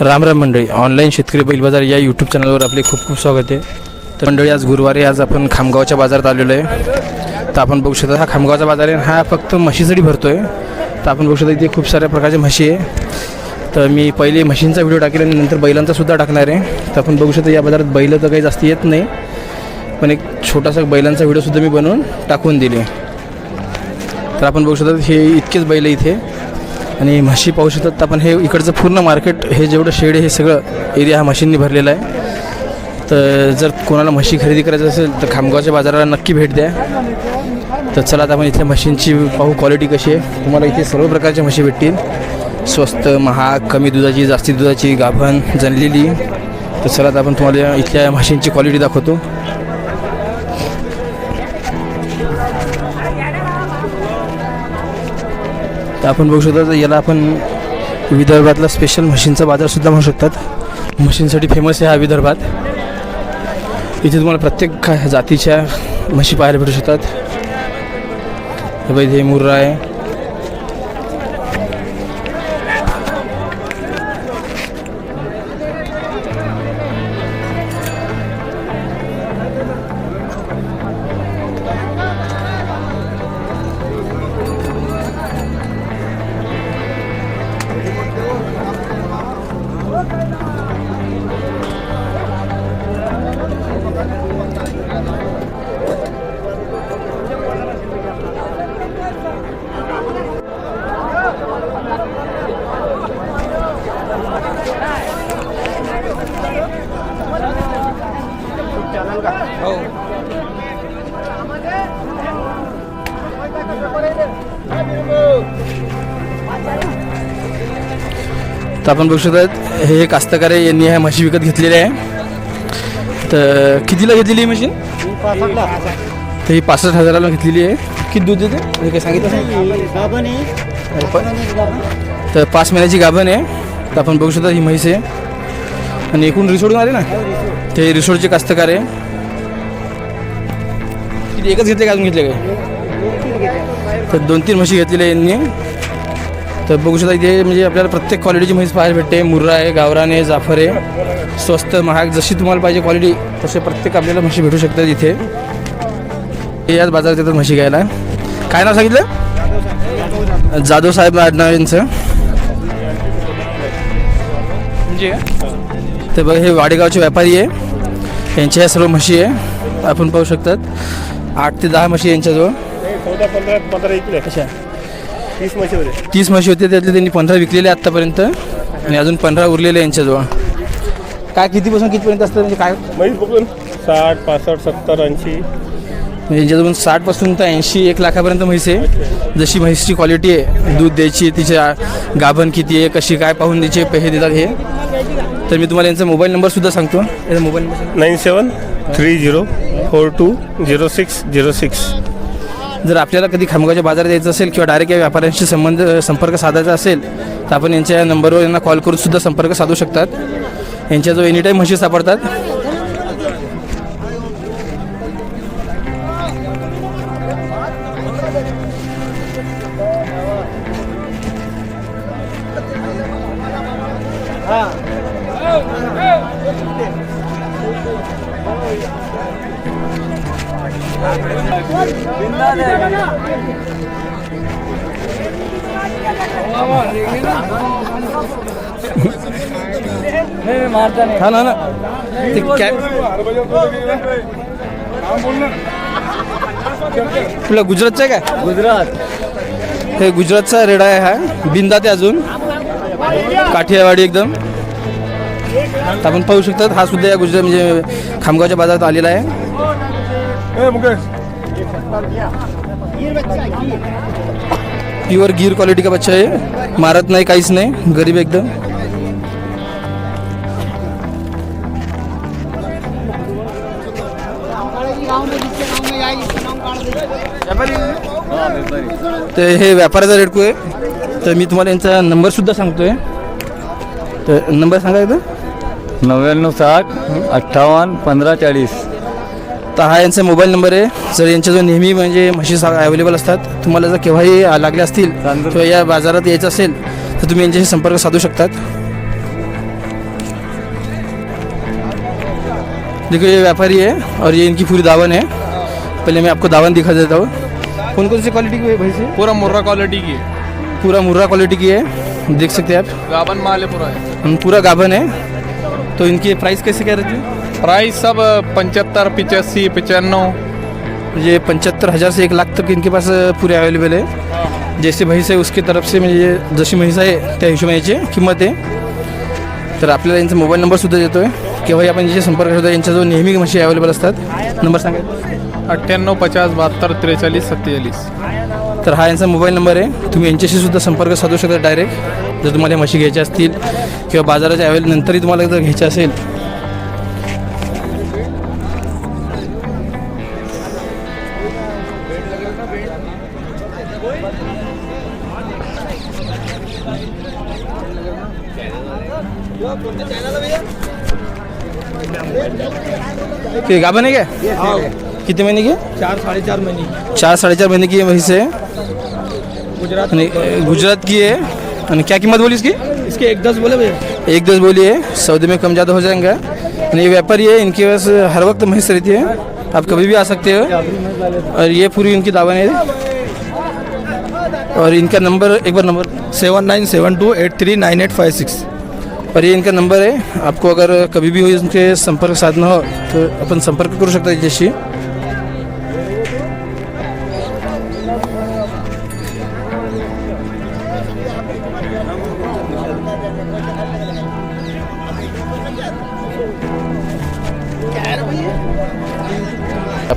राम राम मंडळी ऑनलाईन शेतकरी बैल बाजार या यूट्यूब चॅनलवर आपले खूप खूप स्वागत आहे. तर मंडळी आज गुरुवारी आज आपण खामगावच्या बाजारात आलेलो आहे. तर आपण बघू शकता हा खामगावचा बाजार आहे हा फक्त म्हशीसाठी भरतो आहे तर आपण बघू शकता इथे खूप साऱ्या प्रकारच्या म्हशी आहे. तर मी पहिले म्हशींचा व्हिडिओ टाकेल आणि नंतर बैलांचा सुद्धा टाकणार आहे. तर आपण बघू शकता या बाजारात बैलं तर काही जास्त येत नाही पण एक छोटासा बैलांचा व्हिडिओसुद्धा मी बनवून टाकून दिले. तर आपण बघू शकता हे इतकेच बैल आहे इथे. आणि म्हशी पाहू शकतात. तर आपण हे इकडचं पूर्ण मार्केट हे जेवढं शेड आहे हे सगळं एरिया हा म्हशींनी भरलेला आहे. तर जर कोणाला म्हशी खरेदी करायचं असेल तर खामगावच्या बाजाराला नक्की भेट द्या. तर चला आता आपण इथल्या म्हशींची पाहू क्वालिटी कशी आहे. तुम्हाला इथे सर्व प्रकारच्या म्हशी भेटतील. स्वस्त महाग कमी दुधाची जास्ती दुधाची गाभण जनलेली तर चला आता आपण तुम्हाला इथल्या म्हशींची क्वालिटी दाखवतो. आपण बघू शकता तर याला आपण विदर्भातला स्पेशल म्हशींचा बाजारसुद्धा म्हणू शकतात. म्हशींसाठी फेमस आहे हा विदर्भात. इथे तुम्हाला प्रत्येक जातीच्या म्हशी पाहायला भेटू शकतात. हे बघ हे मुर्रा आहे. तर आपण बघू शकतात हे कास्तकार आहे यांनी ह्या म्हशी विकत घेतलेल्या आहे. तर कितीला घेतलेली आहे मशीन तर ही पासष्ट हजाराला घेतलेली आहे. किती दूध देते? हे काय सांगितलं तर पाच महिन्याची गाभण आहे. तर आपण बघू शकता ही म्हैस आहे. आणि एकूण रिसोडून आले ना? ते रिसोडचे कास्तकार. आहे किती एकच घेतले का अजून घेतले काय? तर दोन तीन म्हशी घेतलेल्या यांनी. तर बघू शकता इथे म्हणजे आपल्याला प्रत्येक क्वालिटीची म्हैस पाहायला भेटते. मुर्रा आहे गावरान जाफर आहे. स्वस्त महाग जशी तुम्हाला पाहिजे क्वालिटी तसे प्रत्येक आपल्याला म्हशी भेटू शकतात इथे. याच बाजारात येतात म्हशी घ्यायला. काय नाव सांगितलं? जाधव साहेब आडनाव यांचं. म्हणजे? ते बघ हे वाडेगावचे व्यापारी आहे. यांच्या सर्व म्हशी आहे. आपण पाहू शकतात. आठ ते दहा म्हशी यांच्याजवळ. चौदा पंधरा पंधरा इकडे कशा तीस म्हशी होते. तीस म्हशी होते त्यातले त्यांनी पंधरा विकलेले आत्तापर्यंत. आणि अजून पंधरा उरलेले यांच्याजवळ. काय कितीपासून कितीपर्यंत असतं? म्हणजे काय? म्हैस बघून साठ पासष्ट सत्तर ऐंशी. म्हणजे यांच्याजवळ साठपासून तर ऐंशी एक लाखापर्यंत म्हैस आहे. जशी म्हैसची क्वालिटी आहे दूध द्यायची तिच्या गाभण किती आहे कशी काय पाहून तिचे पैसे देतात हे. तर मी तुम्हाला यांचा मोबाईल नंबरसुद्धा सांगतो. याचा mobile number. Nine seven three zero four two zero six zero six. जर आपल्याला कधी खामगावच्या बाजारात यायचं असेल किंवा डायरेक्ट या व्यापाऱ्यांशी संबंध संपर्क साधायचा असेल तर आपण यांच्या नंबरवर यांना कॉल करून सुद्धा संपर्क साधू शकतात. यांच्याजवळ एनी टाईम म्हशी सापडतात. हां. ना ना ते कॅ तुला गुजरातचा आहे का? गुजरात. हे गुजरातचा रेडा आहे हा. बिंदा ते अजून. काठियावाडी एकदम. तर आपण पाहू शकतात हा सुद्धा या गुजरात म्हणजे खामगावच्या बाजारात आलेला आहे. प्युअर गिर क्वालिटी का बच्चा आहे. मारत नाही काहीच नाही. गरीब एकदम. तर हे व्यापाराचा रेडको आहे. तर मी तुम्हाला यांचा नंबरसुद्धा सांगतोय. तर नंबर सांगा एकदा. नव्याण्णव साठ अठ्ठावन्न पंधरा चाळीस. तर हा यांचा मोबाईल नंबर आहे. सर यांच्या जो नेहमी म्हणजे म्हशी अवेलेबल असतात तुम्हाला जर केव्हाही लागले असतील किंवा या बाजारात यायचं असेल तर तुम्ही यांच्याशी संपर्क साधू शकतात. देखो ये व्यापारी है और ये इनकी पूरी दावन है पहले मैं आपको दावन दिखा देता हूँ. कौन कौन सी क्वालिटी की है भाई से पूरा मुर्रा क्वालिटी की है पूरा मुर्रा क्वालिटी की है देख सकते हैं आप. गाबन माल है पूरा पूरा गाभन है तो इनकी प्राइस कैसे कह रहे थे? प्राइस सब पंचहत्तर पिचासी पचानवे ये पंच्याहत्तर हजार से एक लाख तक इनके पास पुरे अवेलेबल आहे जैसे म्हैस आहे उसकी तरफ से म्हणजे जशी म्हैस आहे त्या हिशोबाने याची किंमत आहे तर आपल्याला यांचा मोबाईल नंबरसुद्धा देतो आहे केव्हाही आपण याचे संपर्क करतो यांच्याजवळ नेहमी म्हशी अवेलेबल असतात. नंबर सांगा. अठ्ठ्याण्णव पचास बहात्तर त्रेचाळीस सत्तेचाळीस. तर हा यांचा मोबाईल नंबर आहे. तुम्ही यांच्याशी सुद्धा संपर्क साधू शकता डायरेक्ट जर तुम्हाला म्हशी घ्यायच्या असतील किंवा बाजाराच्या अवेलेबल नंतरही तुम्हाला जर घ्यायच्या असेल. ते गाभण आहे क्या? किती महिने की चार साढ़े चार महीने. चार साढ़े चार महीने की वहीं से गुजरात गुजरात की है। क्या कीमत बोली इसकी? इसके एक दस बोले भैया। एक दस बोली है। सौदे में कम ज़्यादा हो जाएगा। ये व्यापारी है इनके पास हर वक्त भैंस रहती है। आप कभी भी आ सकते हो। और ये पूरी इनकी दावा है। और इनका नंबर एक बार number seven nine seven two eight three nine eight five six और ये इनका नंबर है। आपको अगर कभी भी हो इनके संपर्क साधना हो तो अपन संपर्क कर करू शकता याच्याशी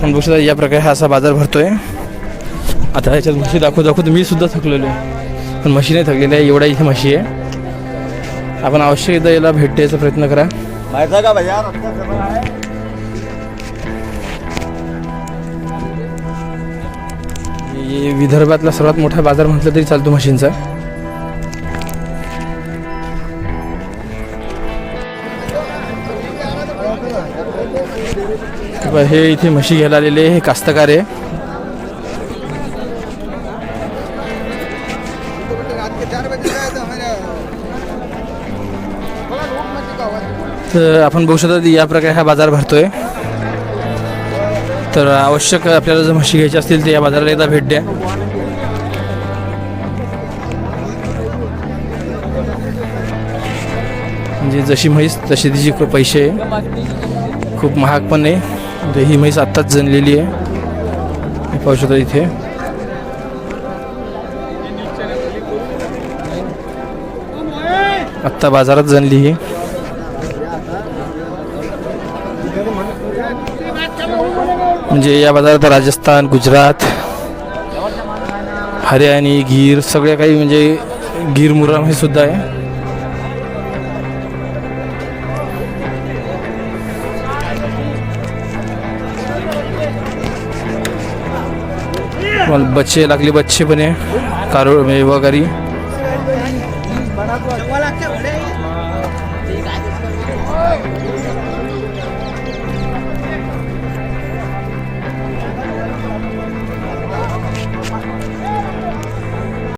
आपण बघू शकता या प्रकारे हा असा बाजार भरतोय. आता ह्याच्यात म्हशी दाखवू दाखवू मी सुद्धा थकलेलो आहे. पण म्हशी नाही थकलेल्या आहे एवढा इथे म्हशी आहे. आपण अवश्य एकदा याला भेट द्यायचा प्रयत्न करा. हे विदर्भातला सर्वात मोठा बाजार म्हटलं तरी चालतो म्हशींचा. हे इथे म्हशी घ्यायला आलेले हे कास्तकार आहे. तर आपण बघू शकता या प्रकारे हा बाजार भरतोय. तर आवश्यक आपल्याला जर म्हशी घ्यायची असतील तर या बाजाराला एकदा भेट द्या. म्हणजे जशी म्हैस तशी तिची पैसे आहे. खूप महाग पण आहे. म्हणजे ही म्हैस आत्ताच जनलेली आहे. पाहू शकता इथे. आत्ता बाजारात जनली ही. म्हणजे या बाजारात राजस्थान गुजरात हरियाणी गीर सगळ्या काही म्हणजे गीर मुराम हे सुद्धा आहे. मला बच्चे लागले बच्चे पण आहे कारोळ म्हणजे वगैरे.